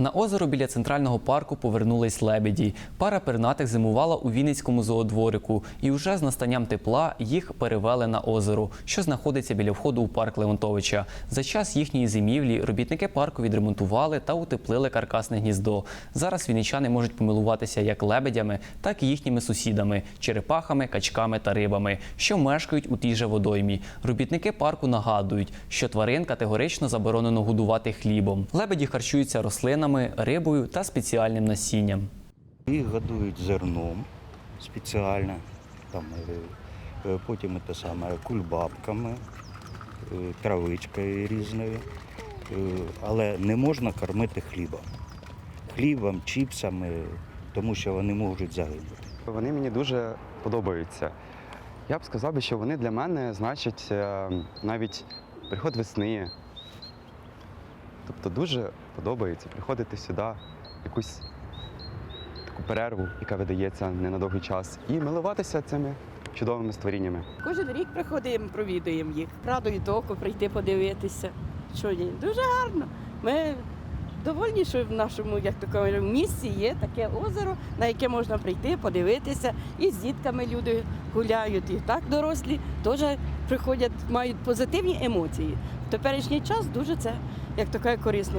На озеро біля центрального парку повернулись лебеді. Пара пернатих зимувала у Вінницькому зоодворику, і вже з настанням тепла їх перевели на озеро, що знаходиться біля входу у парк Леонтовича. За час їхньої зимівлі робітники парку відремонтували та утеплили каркасне гніздо. Зараз вінничани можуть помилуватися як лебедями, так і їхніми сусідами черепахами, качками та рибами, що мешкають у тій же водоймі. Робітники парку нагадують, що тварин категорично заборонено годувати хлібом. Лебеді харчуються рослинами, рибою та спеціальним насінням. Їх годують зерном спеціально, там, е, е, потім те саме кульбабками, е, травичкою різною. Але не можна кормити хлібом. Хлібом, чіпсами, тому що вони можуть загинути. Вони мені дуже подобаються. Я б сказав що вони для мене значать навіть приход весни. Тобто дуже подобається приходити сюди, якусь таку перерву, яка видається не на довгий час, і милуватися цими чудовими створіннями. Кожен рік приходимо, провідуємо їх. Радують око прийти подивитися. Що ні, дуже гарно. Ми довольні, що в нашому, як то кажуть, місці є таке озеро, на яке можна прийти, подивитися. І з дітками люди гуляють. І так дорослі теж приходять, мають позитивні емоції. В теперішній час дуже це, як то корисно.